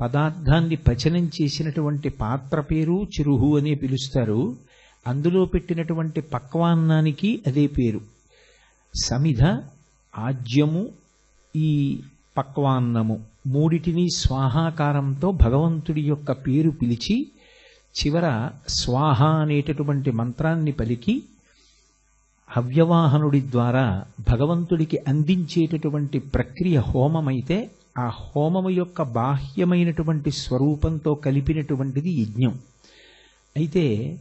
పదార్థాన్ని పచనం చేసినటువంటి పాత్ర పేరు చిరుహు అనే పిలుస్తారు. అందులో పెట్టినటువంటి పక్వాన్నానికి అదే పేరు. సమిధ ఆజ్యము ఈ పక్వాన్నము మూడిటిని స్వాహాకారంతో భగవంతుడి యొక్క పేరు పిలిచి చివర స్వాహ అనేటటువంటి మంత్రాన్ని పలికి హవ్యవాహనుడి ద్వారా భగవంతుడికి అందించేటటువంటి ప్రక్రియ హోమమైతే ఆ హోమము యొక్క బాహ్యమైనటువంటి స్వరూపంతో కలిపినటువంటిది యజ్ఞం. అయితే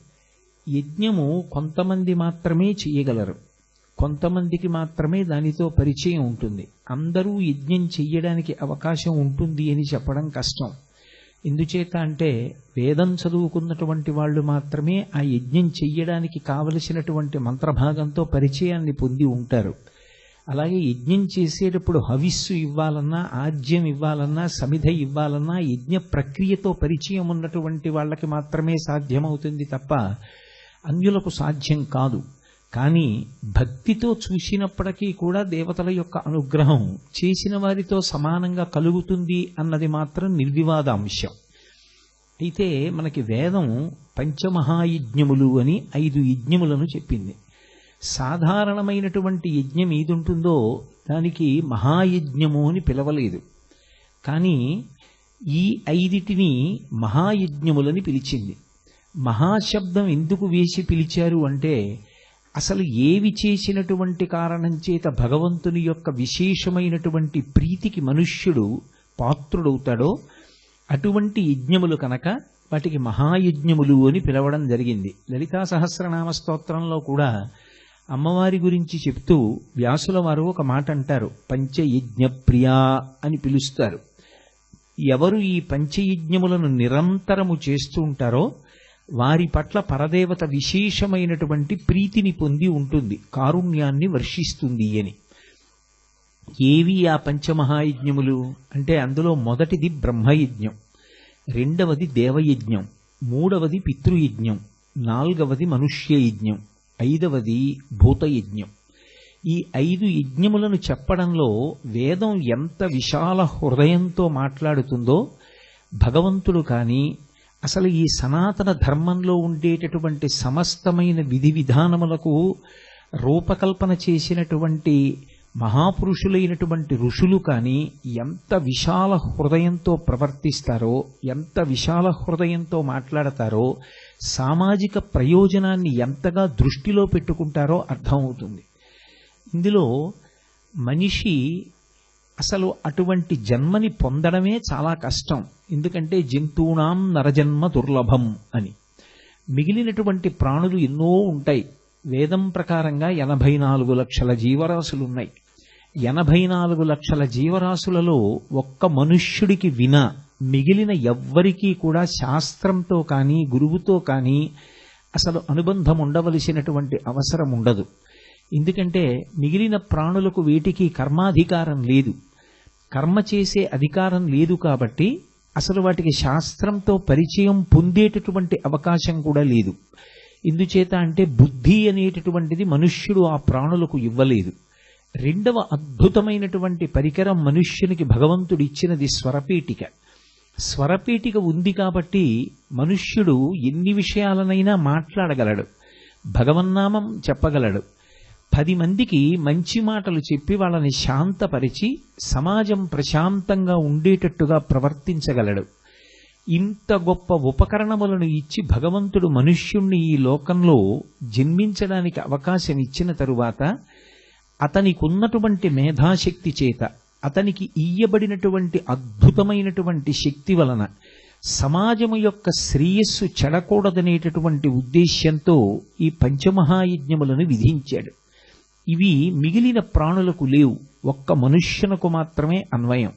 యజ్ఞము కొంతమంది మాత్రమే చేయగలరు. కొంతమందికి మాత్రమే దానితో పరిచయం ఉంటుంది. అందరూ యజ్ఞం చెయ్యడానికి అవకాశం ఉంటుంది అని చెప్పడం కష్టం. ఎందుచేత అంటే వేదం చదువుకున్నటువంటి వాళ్ళు మాత్రమే ఆ యజ్ఞం చెయ్యడానికి కావలసినటువంటి మంత్రభాగంతో పరిచయాన్ని పొంది ఉంటారు. అలాగే యజ్ఞం చేసేటప్పుడు హవిస్సు ఇవ్వాలన్నా ఆజ్యం ఇవ్వాలన్నా సమిధ ఇవ్వాలన్నా యజ్ఞ ప్రక్రియతో పరిచయం ఉన్నటువంటి వాళ్ళకి మాత్రమే సాధ్యమవుతుంది తప్ప అన్యులకు సాధ్యం కాదు. కానీ భక్తితో చూసినప్పటికీ కూడా దేవతల యొక్క అనుగ్రహం చేసిన వారితో సమానంగా కలుగుతుంది అన్నది మాత్రం నిర్వివాద అంశం అయితే మనకి వేదం పంచమహాయజ్ఞములు అని ఐదు యజ్ఞములను చెప్పింది. సాధారణమైనటువంటి యజ్ఞం ఏదుంటుందో దానికి మహాయజ్ఞము అని పిలవలేదు. కానీ ఈ ఐదిటిని మహాయజ్ఞములని పిలిచింది. మహాశబ్దం ఎందుకు వేసి పిలిచారు అంటే అసలు ఏవి చేసినటువంటి కారణం చేత భగవంతుని యొక్క విశేషమైనటువంటి ప్రీతికి మనుష్యుడు పాత్రుడవుతాడో అటువంటి యజ్ఞములు కనుక వాటికి మహాయజ్ఞములు అని పిలవడం జరిగింది. లలితా సహస్రనామ స్తోత్రంలో కూడా అమ్మవారి గురించి చెప్తూ వ్యాసుల వారు ఒక మాట అంటారు. పంచయజ్ఞ ప్రియా అని పిలుస్తారు. ఎవరు ఈ పంచయజ్ఞములను నిరంతరము చేస్తూ ఉంటారో వారి పట్ల పరదేవత విశేషమైనటువంటి ప్రీతిని పొంది ఉంటుంది. కారుణ్యాన్ని వర్షిస్తుంది అని. ఏవి ఆ పంచమహాయజ్ఞములు? అంటే అందులో మొదటిది బ్రహ్మయజ్ఞం రెండవది దేవయజ్ఞం మూడవది పితృయజ్ఞం నాల్గవది మనుష్య యజ్ఞం ఐదవది భూతయజ్ఞం. ఈ ఐదు యజ్ఞములను చెప్పడంలో వేదం ఎంత విశాల హృదయంతో మాట్లాడుతుందో భగవంతుడు కానీ అసలు ఈ సనాతన ధర్మంలో ఉండేటటువంటి సమస్తమైన విధి విధానములకు రూపకల్పన చేసినటువంటి మహాపురుషులైనటువంటి ఋషులు కానీ ఎంత విశాల హృదయంతో ప్రవర్తిస్తారో ఎంత విశాల హృదయంతో మాట్లాడతారో సామాజిక ప్రయోజనాన్ని ఎంతగా దృష్టిలో పెట్టుకుంటారో అర్థమవుతుంది. ఇందులో మనిషి అసలు అటువంటి జన్మని పొందడమే చాలా కష్టం. ఎందుకంటే జంతువునాం నరజన్మ దుర్లభం అని. మిగిలినటువంటి ప్రాణులు ఎన్నో ఉంటాయి. వేదం ప్రకారంగా ఎనభై నాలుగు లక్షల జీవరాశులున్నాయి. ఎనభై నాలుగు లక్షల జీవరాశులలో ఒక్క మనుష్యుడికి విన మిగిలిన ఎవ్వరికీ కూడా శాస్త్రంతో కానీ గురువుతో కానీ అసలు అనుబంధం ఉండవలసినటువంటి అవసరం ఉండదు. ఎందుకంటే మిగిలిన ప్రాణులకు వీటికి కర్మాధికారం లేదు. కర్మ చేసే అధికారం లేదు కాబట్టి అసలు వాటికి శాస్త్రంతో పరిచయం పొందేటటువంటి అవకాశం కూడా లేదు. ఎందుచేత అంటే బుద్ధి అనేటటువంటిది మనుష్యుడు ఆ ప్రాణులకు ఇవ్వలేదు. రెండవ అద్భుతమైనటువంటి పరికరం మనుష్యునికి భగవంతుడు ఇచ్చినది స్వరపేటిక స్వరపేటిక ఉంది కాబట్టి మనుష్యుడు ఎన్ని విషయాలనైనా మాట్లాడగలడు. భగవన్నామం చెప్పగలడు. పది మందికి మంచి మాటలు చెప్పి వాళ్ళని శాంతపరిచి సమాజం ప్రశాంతంగా ఉండేటట్టుగా ప్రవర్తించగలడు. ఇంత గొప్ప ఉపకరణములను ఇచ్చి భగవంతుడు మనుష్యుణ్ణి ఈ లోకంలో జన్మించడానికి అవకాశం ఇచ్చిన తరువాత అతనికి ఉన్నటువంటి మేధాశక్తి చేత అతనికి ఇయ్యబడినటువంటి అద్భుతమైనటువంటి శక్తి వలన సమాజము యొక్క శ్రేయస్సు చెడకూడదనేటటువంటి ఉద్దేశ్యంతో ఈ పంచమహాయజ్ఞములను విధించాడు. ఇవి మిగిలిన ప్రాణులకు లేవు. ఒక్క మనుష్యునకు మాత్రమే అన్వయం.